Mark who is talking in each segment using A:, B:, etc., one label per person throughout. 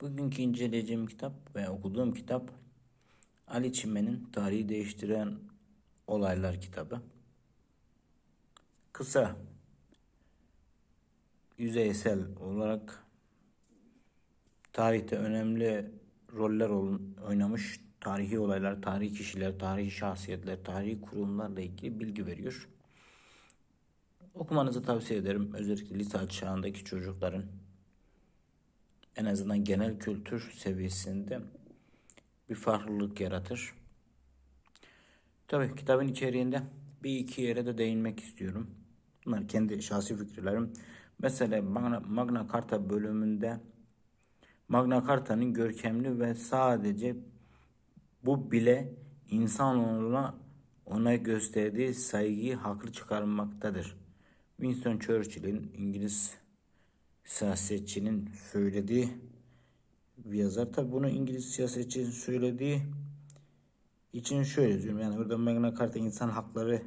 A: Bugünkü inceleyeceğim kitap ve okuduğum kitap Ali Çimen'in Tarihi Değiştiren Olaylar kitabı. Kısa, yüzeysel olarak tarihte önemli roller ol- oynamış tarihi olaylar, tarihi kişiler, tarihi şahsiyetler, tarihi kurumlarla ilgili bilgi veriyor. Okumanızı tavsiye ederim. Özellikle lise çağındaki çocukların en azından genel kültür seviyesinde bir farklılık yaratır. Tabii kitabın içeriğinde bir iki yere de değinmek istiyorum. Bunlar kendi şahsi fikirlerim. Mesela Magna, Magna Carta bölümünde Magna Carta'nın görkemli ve sadece bu bile insanoğluna ona gösterdiği saygıyı haklı çıkarmaktadır. Winston Churchill'in İngiliz siyasetçinin söylediği bir yazar. Tabi bunu İngiliz siyasetçinin söylediği için şöyle diyorum. Yani burada Magna Carta insan hakları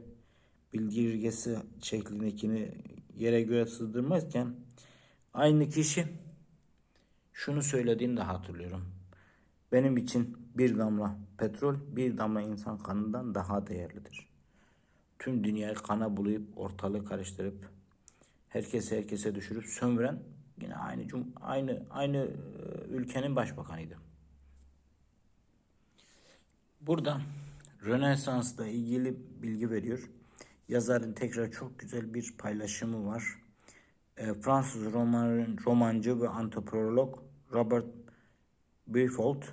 A: bildirgesi şeklindekini yere göre sığdırmazken aynı kişi şunu söylediğini de hatırlıyorum. Benim için bir damla petrol bir damla insan kanından daha değerlidir. Tüm dünyayı kana bulayıp ortalığı karıştırıp herkesi herkese düşürüp sömüren yine aynı aynı aynı e, ülkenin başbakanıydı. Burada Rönesans'la ilgili bilgi veriyor. Yazarın tekrar çok güzel bir paylaşımı var. E, Fransız roman, romancı ve antropolog Robert Briffault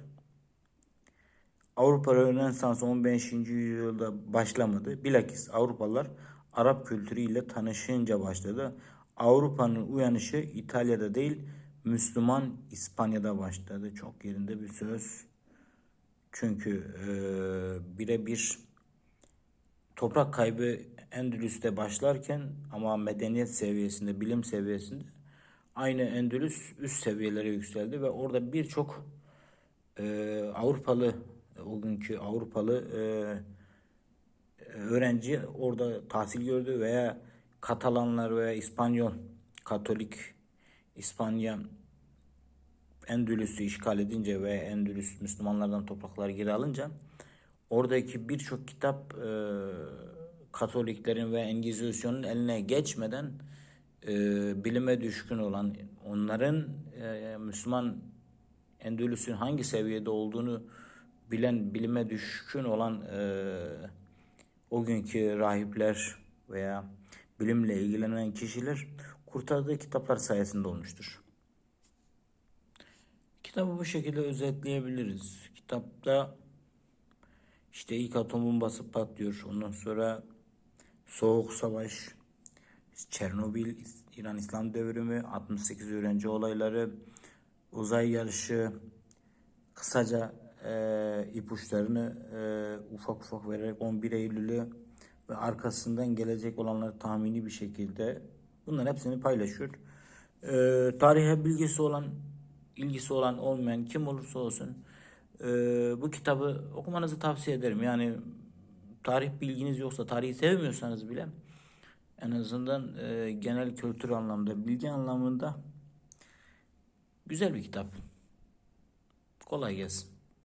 A: Avrupa Rönesansı 15. yüzyılda başlamadı. Bilakis Avrupalılar Arap kültürüyle tanışınca başladı. Avrupa'nın uyanışı İtalya'da değil, Müslüman İspanya'da başladı. Çok yerinde bir söz. Çünkü e, birebir toprak kaybı Endülüs'te başlarken ama medeniyet seviyesinde, bilim seviyesinde aynı Endülüs üst seviyelere yükseldi ve orada birçok e, Avrupalı, o günkü Avrupalı e, öğrenci orada tahsil gördü veya Katalanlar veya İspanyol Katolik İspanya Endülüs'ü işgal edince ve Endülüs Müslümanlardan toprakları geri alınca oradaki birçok kitap e, Katoliklerin ve Engizisyon'un eline geçmeden e, bilime düşkün olan onların e, Müslüman Endülüs'ün hangi seviyede olduğunu bilen bilime düşkün olan e, o günkü rahipler veya bilimle ilgilenen kişiler kurtardığı kitaplar sayesinde olmuştur. Kitabı bu şekilde özetleyebiliriz. Kitapta işte ilk atom bombası patlıyor. Ondan sonra Soğuk Savaş, Çernobil, İran İslam Devrimi, 68 öğrenci olayları, uzay yarışı, kısaca e, ipuçlarını e, ufak ufak vererek 11 Eylül'ü ve arkasından gelecek olanları tahmini bir şekilde bunların hepsini paylaşıyor. E, tarihe bilgisi olan, ilgisi olan olmayan kim olursa olsun e, bu kitabı okumanızı tavsiye ederim. Yani tarih bilginiz yoksa, tarihi sevmiyorsanız bile en azından e, genel kültür anlamda, bilgi anlamında güzel bir kitap. Kolay gelsin.